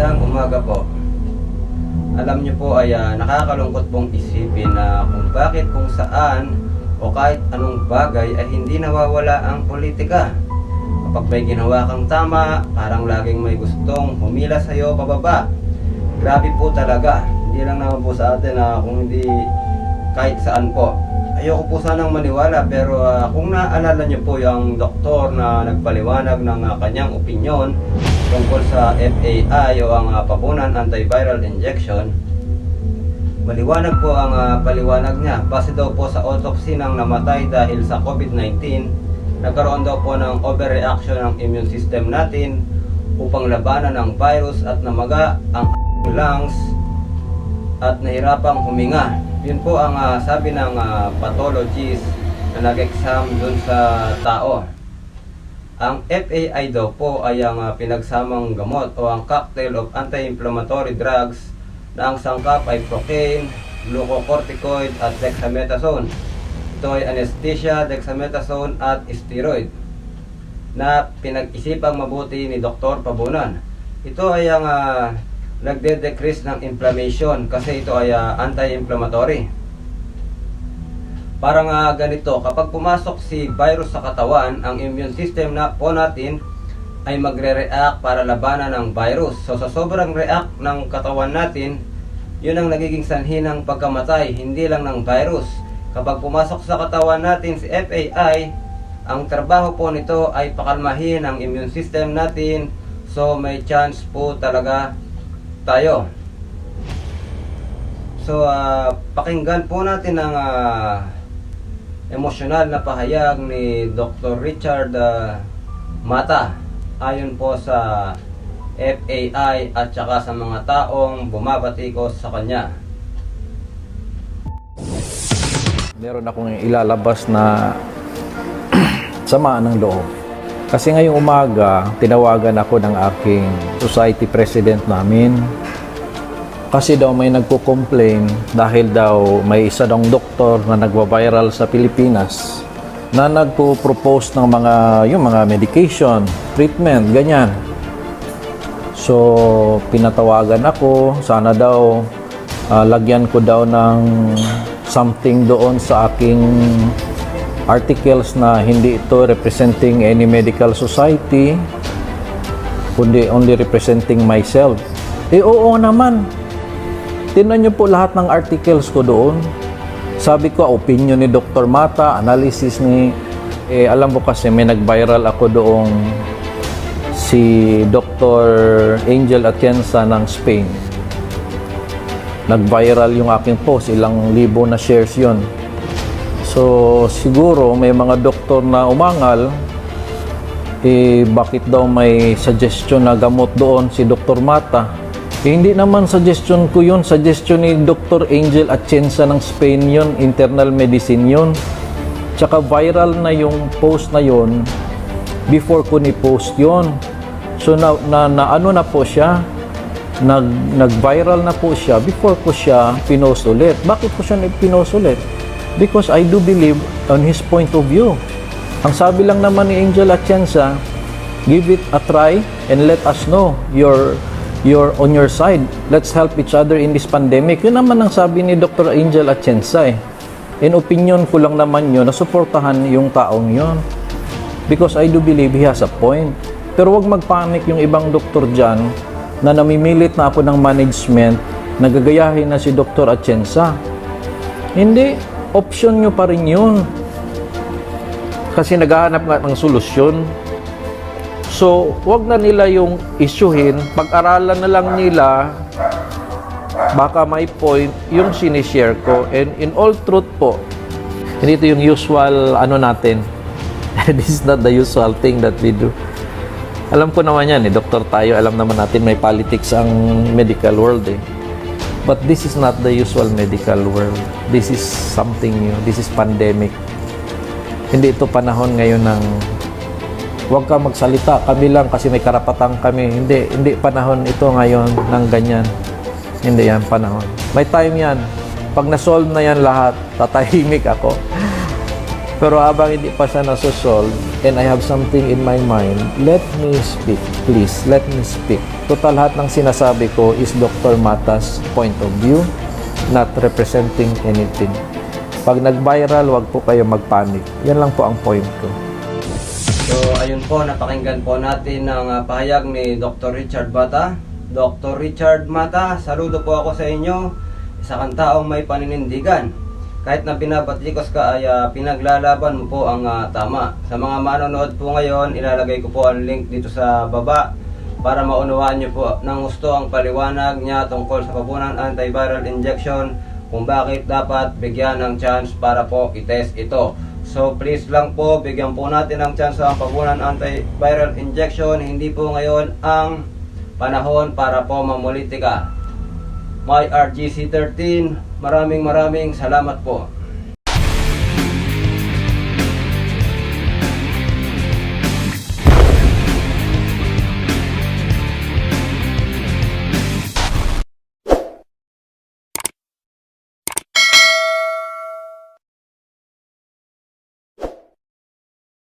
Magandang umaga po. Alam niyo po ay ah, nakakalungkot pong isipin na kung bakit kung saan o kahit anong bagay ay hindi nawawala ang politika. Kapag may ginawa kang tama, parang laging may gustong humila sa iyo pababa. Grabe po talaga. Hindi lang naman po sa atin na kung hindi kahit saan po. Ayoko po sanang maniwala pero ah, kung naalala niyo po yung doktor na nagpaliwanag ng ah, kanyang opinion tungkol sa FAI o ang pabunan antiviral injection, maliwanag po ang ah, paliwanag niya. Base daw po sa autopsy ng namatay dahil sa COVID-19, nagkaroon daw po ng overreaction ng immune system natin upang labanan ang virus at namaga ang lungs at nahirapang huminga. Yun po ang ah, sabi ng ah, pathologist na nag-exam dun sa tao. Ang FAI daw po ay ang ah, pinagsamang gamot o ang cocktail of anti-inflammatory drugs na ang sangkap ay procaine, glucocorticoid at dexamethasone. Ito ay anesthesia, dexamethasone at steroid na pinag-isipang mabuti ni Dr. Pabunan. Ito ay ang ah, nagde-decrease ng inflammation kasi ito ay ah, anti-inflammatory. Parang nga ganito, kapag pumasok si virus sa katawan, ang immune system na po natin ay magre-react para labanan ng virus. So sa sobrang react ng katawan natin, yun ang nagiging sanhi ng pagkamatay, hindi lang ng virus. Kapag pumasok sa katawan natin si FAI, ang trabaho po nito ay pakalmahin ang immune system natin. So may chance po talaga tayo. So ah, pakinggan po natin ang ah, emosyonal na pahayag ni Dr. Richard ah, Mata ayon po sa FAI at saka sa mga taong bumabatikos sa kanya. Meron akong ilalabas na sama ng loob. Kasi ngayong umaga, tinawagan ako ng aking society president namin. Kasi daw may nagko-complain dahil daw may isa daw doktor na nagwa-viral sa Pilipinas na nagpo-propose ng mga yung mga medication, treatment, ganyan. So, pinatawagan ako, sana daw ah, lagyan ko daw ng something doon sa aking articles na hindi ito representing any medical society, kundi only representing myself. Eh oo naman. Tingnan niyo po lahat ng articles ko doon. Sabi ko, opinion ni Dr. Mata, analysis ni... Eh, alam mo kasi may nag-viral ako doong si Dr. Angel Atienza ng Spain. Nag-viral yung aking post, ilang libo na shares yon. So, siguro may mga doktor na umangal, eh, bakit daw may suggestion na gamot doon si Dr. Mata? Eh, hindi naman suggestion ko yun. Suggestion ni Dr. Angel Atienza ng Spain yun. Internal medicine yun. Tsaka viral na yung post na yun before ko ni-post yun. So, na, na, na ano na po siya? Nag, nag-viral na po siya before ko siya pinost ulit. Bakit ko siya pinost ulit? Because I do believe on his point of view. Ang sabi lang naman ni Angel Atienza, give it a try and let us know your your on your side. Let's help each other in this pandemic. Yun naman ang sabi ni Dr. Angel Atienza eh. In opinion ko lang naman yun na suportahan yung taong yun. Because I do believe he has a point. Pero wag magpanik yung ibang doktor dyan na namimilit na ako ng management na gagayahin na si Dr. Atienza. Hindi, option nyo pa rin yun. Kasi naghahanap nga ng solusyon. So, wag na nila yung isyuhin, pag-aralan na lang nila baka may point yung sinishare ko. And in all truth po, hindi ito yung usual ano natin. This is not the usual thing that we do. Alam ko naman yan eh, doktor tayo, alam naman natin may politics ang medical world eh. But this is not the usual medical world. This is something new. This is pandemic. Hindi ito panahon ngayon ng huwag ka magsalita, kami lang kasi may karapatan kami. Hindi, hindi panahon ito ngayon ng ganyan. Hindi yan panahon. May time yan. Pag na-solve na yan lahat, tatahimik ako. Pero habang hindi pa siya nasosolve and I have something in my mind, let me speak. Please, let me speak. Total lahat ng sinasabi ko is Dr. Mata's point of view, not representing anything. Pag nag-viral, wag po kayo magpanik. Yan lang po ang point ko. So, ayun po, napakinggan po natin ang ah, pahayag ni Dr. Richard Mata. Dr. Richard Mata, saludo po ako sa inyo. Isa kang taong may paninindigan. Kahit na binabatikos ka ay ah, pinaglalaban mo po ang ah, tama. Sa mga manonood po ngayon, ilalagay ko po ang link dito sa baba para maunawaan niyo po ng gusto ang paliwanag niya tungkol sa pabunan antiviral injection kung bakit dapat bigyan ng chance para po itest ito. So please lang po, bigyan po natin ng chance ang pabunan antiviral injection. Hindi po ngayon ang panahon para po mamulitika. My RGC 13, maraming maraming salamat po.